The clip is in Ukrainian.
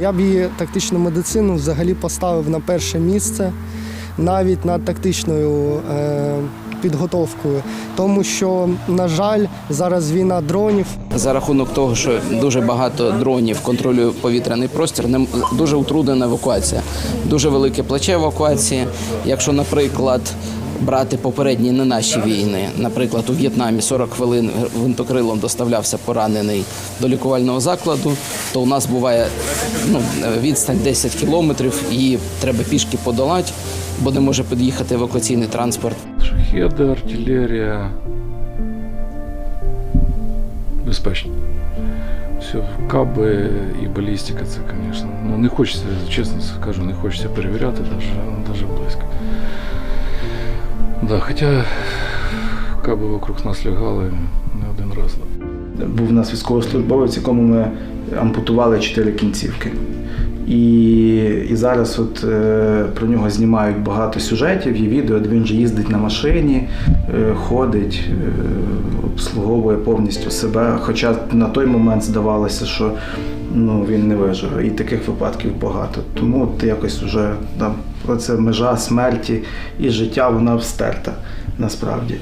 Я б її тактичну медицину взагалі поставив на перше місце, навіть над тактичною е, підготовкою, тому що, на жаль, зараз війна дронів. За рахунок того, що дуже багато дронів контролює повітряний простір, нем- дуже утруднена евакуація. Дуже велике плече евакуації. Якщо, наприклад, брати попередні не наші війни, наприклад, у В'єтнамі 40 хвилин гвинтокрилом доставлявся поранений до лікувального закладу, то у нас буває ну, відстань 10 кілометрів, її треба пішки подолати, бо не може під'їхати евакуаційний транспорт. Шахеди, артилерія. Безпечно. Все, каби і балістика, це, звісно. Ну, не хочеться, чесно скажу, не хочеться перевіряти навіть, навіть близько. Да, хоча каби вокруг нас лягали не один раз. Був у нас військовослужбовець, якому ми ампутували чотири кінцівки. І, і зараз от, е, про нього знімають багато сюжетів, є відео, де він вже їздить на машині, е, ходить, е, обслуговує повністю себе. Хоча на той момент здавалося, що ну, він не виживе. І таких випадків багато. Тому от якось вже там, оце межа смерті і життя вона встерта насправді.